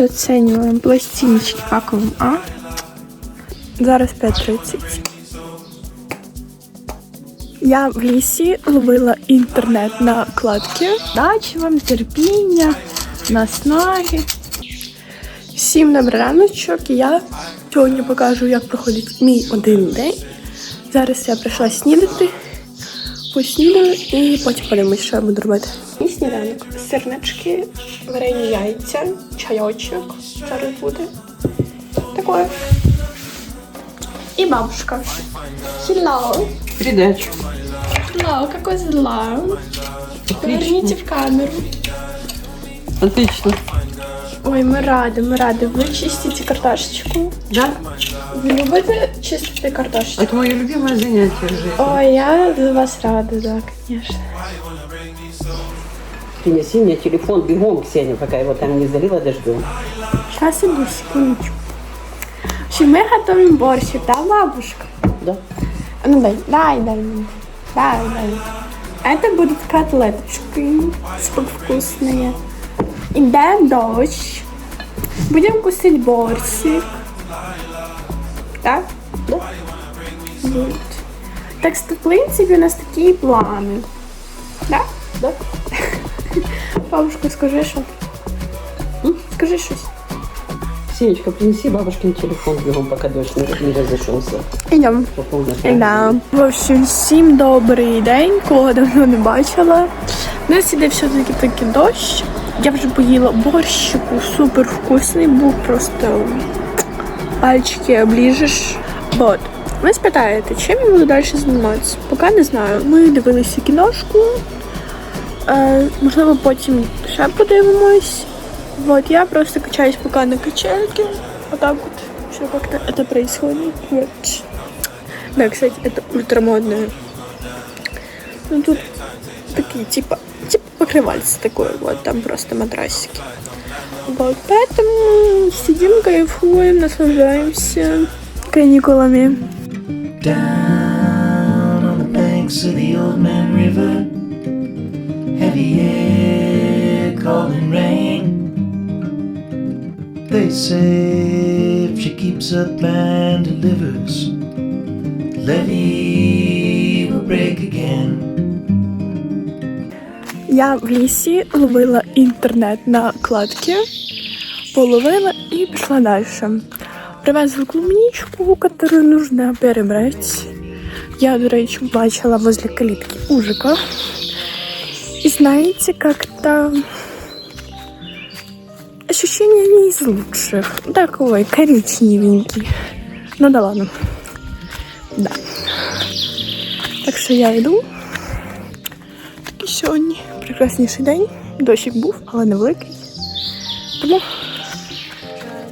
оцінюємо пластиночки, як а? Зараз 5.30. Я в лісі ловила інтернет на кладки. Дачі вам, терпіння, наснаги. Всім добрий раночок. Я сьогодні покажу, як проходить мій один день. Зараз я прийшла снідати, поснідаю і потім подивимось, що я буду робити. сніданок. Сирнички, варені яйця, чайочок. Зараз буде. Такое. И бабушка. Hello. Передачу. Hello, какой зла. Поверните в камеру. Отлично. Ой, ми раді, ми раді. Ви чистите картошечку. Да? Ви любите чистити картошечку? Это мое любимое занятие в жизни. Ой, я за вас рада, да, конечно. Принеси мне телефон бегом, Ксения, пока его там не залила дождем. Сейчас иду, секундочку. В общем, мы готовим борщик, да, бабушка? Да? А Ну дай, дай, дай, дай, дай. Это будут котлеточки супер вкусные. Иде дождь. Будем кусать борщик. Так? Да. Вот. Так что, в принципе, у нас такие планы. Да? Да. Бабушка, скажи что? Скажи щось. Ксенечка, принеси бабушкин телефон бегом, пока дождь не, разошелся. Идем. Да. В общем, всім добрий день, кого давно не бачила. У нас іде все-таки такий дощ. Я вже поїла борщику, супер вкусний, був просто пальчики обліжеш. Вот. Ви спитаєте, чим я буду далі займатися? Поки не знаю. Ми дивилися кіношку. Можливо, потім ще подивимось. Вот, я просто качаюсь пока на качельке. Вот так вот все как-то это происходит. Да, кстати, это ультрамодное. Ну тут такие типа, типа покрывальце такое, вот там просто матрасики. Вот, поэтому сидим, кайфуем, наслаждаемся каникулами. down on the banks of the old man river. Heavy air calling rain. They say if she keeps up and delivers, levee will break again. Я в лісі ловила інтернет на кладки, половила і пішла далі. Привезли клубничку, яку нужно перебрати. Я, до речі, бачила возле калитки ужика. Знаете, как-то ощущение не из лучших. Такой коричневенький. Ну да ладно. Да. Так що я йду. Такий сьогодні прекрасніший день. Дощик був, але невеликий. Тому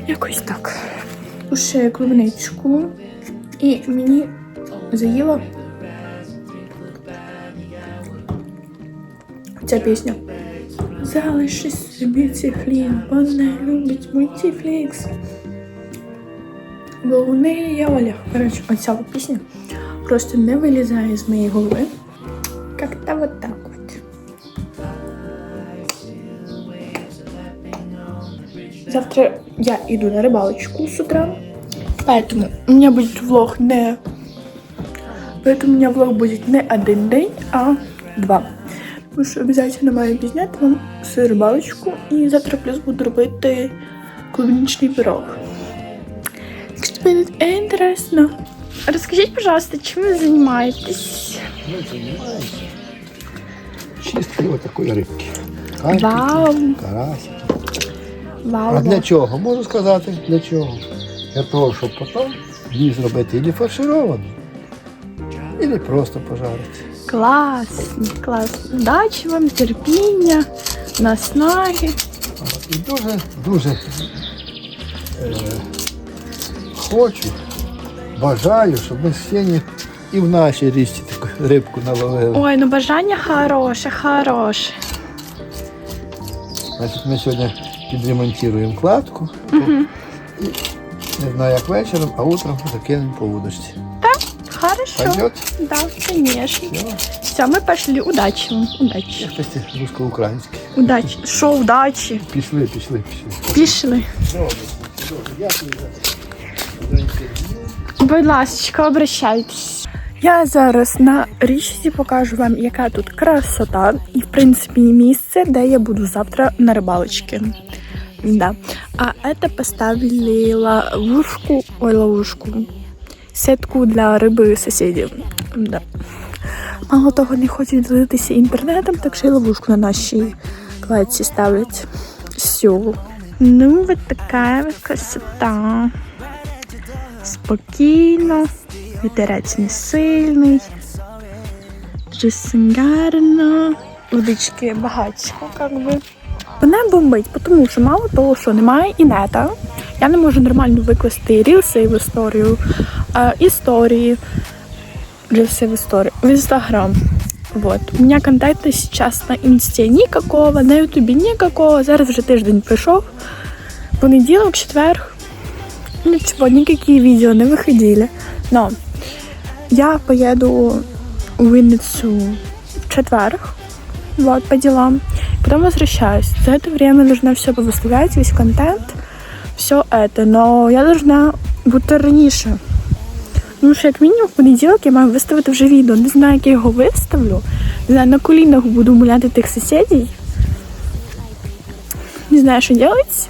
якось так. Ще клубничку. І мені заїла ця пісня. Залиши собі цей хліб, вона любить мультифлікс. Бо у неї є Оля. Коротше, оця пісня просто не вилізає з моєї голови. Как-то вот так вот. Завтра я иду на рыбалочку с утра. Поэтому у меня будет влог не... Поэтому у меня влог будет не один день, а два. Що обов'язково маю пізняти вам всю рибалочку і завтра плюс буду робити клубничний пирог. Так що буде інтересно. Розкажіть, пожалуйста, чим ви займаєтесь? Мы занимаемся чисткою такої рибки. Карпики, Вау. карасики. Вау. А для чого? Можу сказати, для чого. Для того, щоб потім її зробити і фаршировану, і просто пожарити. Класно, класно. Удачі вам, терпіння, наснаги. І дуже, дуже е, хочу, бажаю, щоб ми з Сені і в нашій річці таку рибку наловили. Ой, ну бажання хороше, хороше. Значить, ми сьогодні підремонтуємо кладку. І, не знаю, як вечором, а утром закинемо по удочці. Хорошо. Пойдет? Да, конечно. Все. Все, мы пошли. Удачи вам. Удачи. Кстати, русско-український. Удачі. Що удачі? Пішли, пішли, пішли. Пішли. Дякую за інтерв'ю. Будь ласка, обращайтесь. Я зараз на річці покажу вам, яка тут красота, і в принципі місце, де я буду завтра на рибалочці. Да. А это поставили ловушку, ой, ловушку, сетку для риби сусідів. Да. Мало того, не хочуть ділитися інтернетом, так ще й ловушку на нашій кладці ставлять. Все. Ну, вот такая вот красота. Спокійно, вітерець не сильний, дуже гарно, водички багатько, як би. Мене бомбить, тому що мало того, що немає інета, я не можу нормально викласти рілси в історію, а, історії, рілси в історію, в інстаграм. Вот. У меня контакта сейчас на інсті никакого, на ютубі никакого. Зараз вже тиждень пройшов. Понеділок, четверг, Ничего, никакие видео не выходили. Но я поеду в Винницу в четверг, вот, по делам. Потом возвращаюсь. За это время нужно все повыставлять, весь контент, все это. Но я должна бути раніше. Ну, що як мінімум в понеділок я маю виставити вже відео. Не знаю, як я його виставлю. Не знаю, на колінах буду умоляти тих сусідів. Не знаю, що робити.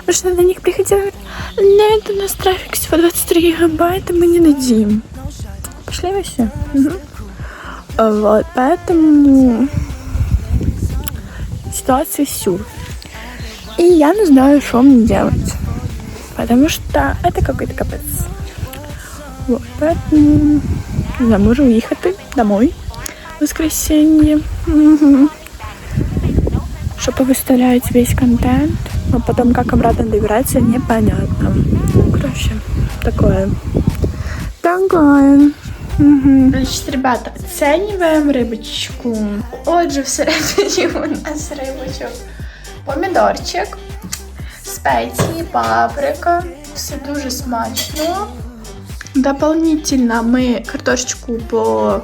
Потому что на них приходила, говорит, нет, у нас трафик всего 23 гигабайта, мы не дадим. Пошли вы все. Вот, поэтому ситуация сюр. И я не знаю, что мне делать. Потому что это какой-то капец. Вот, поэтому не знаю, можу уехать домой в воскресенье. Мгм. Чтобы выставлять весь контент. А потом, как обратно добираться, непонятно. Ну, короче, такое. Такое. Угу. Значить, ребята, оцінюємо рибочку. Отже, всередині у нас рибочок. Помідорчик, спеції, паприка. Все дуже смачно. Дополнительно ми картошечку по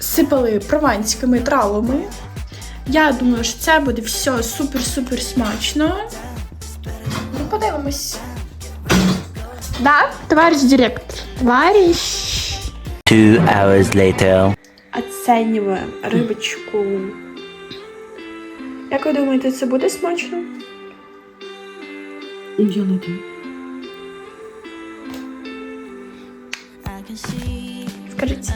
сипали прованськими травами. Я думаю, що це буде все супер-супер смачно. Ну, подивимось. Да, товариш директор. Товариш. Two hours later. Оцінюємо рибочку. Як ви думаєте, це буде смачно? Я надеюсь. Скажіть,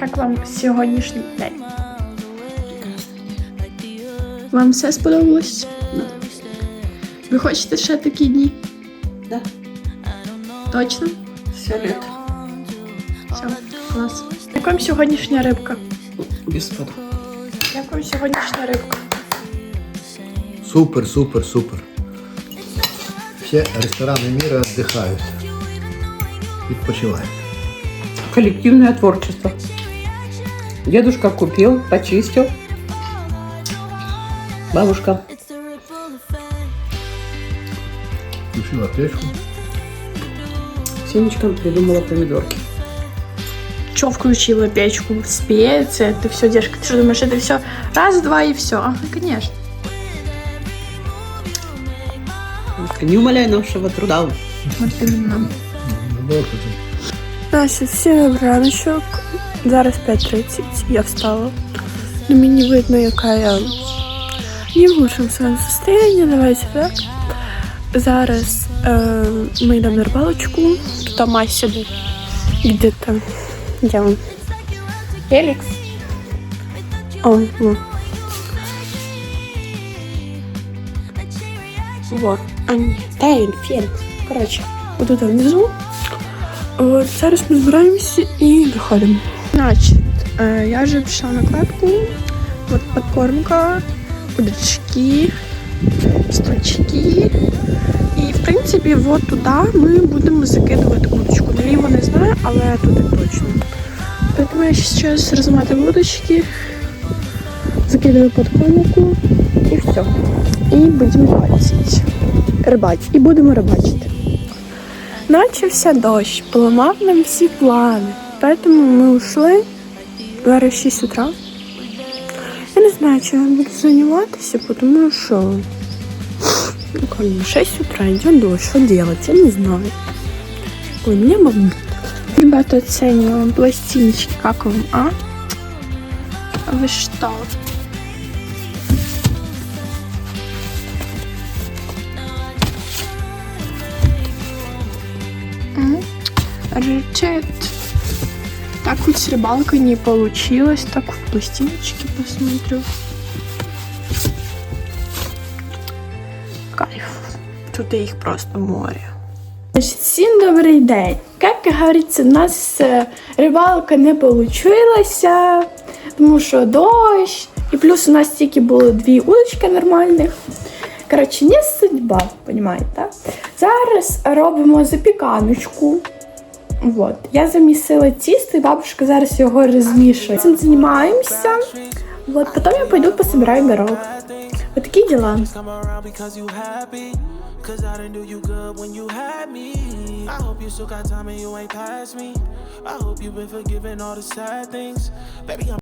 як вам сьогоднішній день? Вам все сподобалось? Ви хочете ще такі дні? Да. Точно? Все лето. Все, клас. Як вам сьогоднішня рибка? Без спада. Як вам сьогоднішня рибка? Супер, супер, супер. Все рестораны мира отдыхают. Відпочивають. Коллективное творчество. Дедушка купил, почистил. Бабушка. Включила печку. Сенечка придумала помидорки. Че включила печку? Специи, ты все, девушка, ты что думаешь, это все раз, два и все? Ага, конечно. Не умоляй нашего труда. Вот именно. Ну, Настя, всім раночок. Зараз 5.30, я встала. Ну, мені видно, яка я не в лучшому своєму состоянии, давайте так. Зараз е, ми йдемо на рибалочку. Тут Мась сидить. Де там? Де він? Фелікс? О, во. Вот. А ні, де він? Фелікс. Коротше, отут внизу. От, зараз ми збираємося і виходимо. Значить, е, я вже пішла на кладку. От подкормка, удочки, стульчики. І в принципі, от туди ми будемо закидувати удочку. Наліво не знаю, але туди точно. Поэтому я сейчас разматываю удочки, закидываю подкормку і все. І будемо рибачити. Рибати. І будемо рибачити. Начався дощ, поламав нам всі плани. Поэтому ми ушли. Зараз 6 утра. Я не знаю, чим я буду займатися, тому що ну, как бы 6 утра, идет дождь, что делать, я не знаю. Ой, бомбит. Ребята, оцениваем пластиночки, как вам, а? А Вы что? Рецепт. Так вот с рыбалкой не получилось. Так в пластиночке посмотрю. Кайф. Тут їх просто море. Всім добрий день. Як говориться, у нас е, рибалка не вийшла, тому що дощ. І плюс у нас тільки було дві удочки нормальних. Коротше, не судьба, розумієте? Зараз робимо запіканочку. Вот. Я замісила тісто, і бабушка зараз його розмішує. Цим займаємося. Вот. Потім я пойду пособираю горох. Вот you happy. Cause I didn't do you good when you had me. I hope you still got time and you ain't past me. I hope you've been forgiving all the sad things. Baby, I'm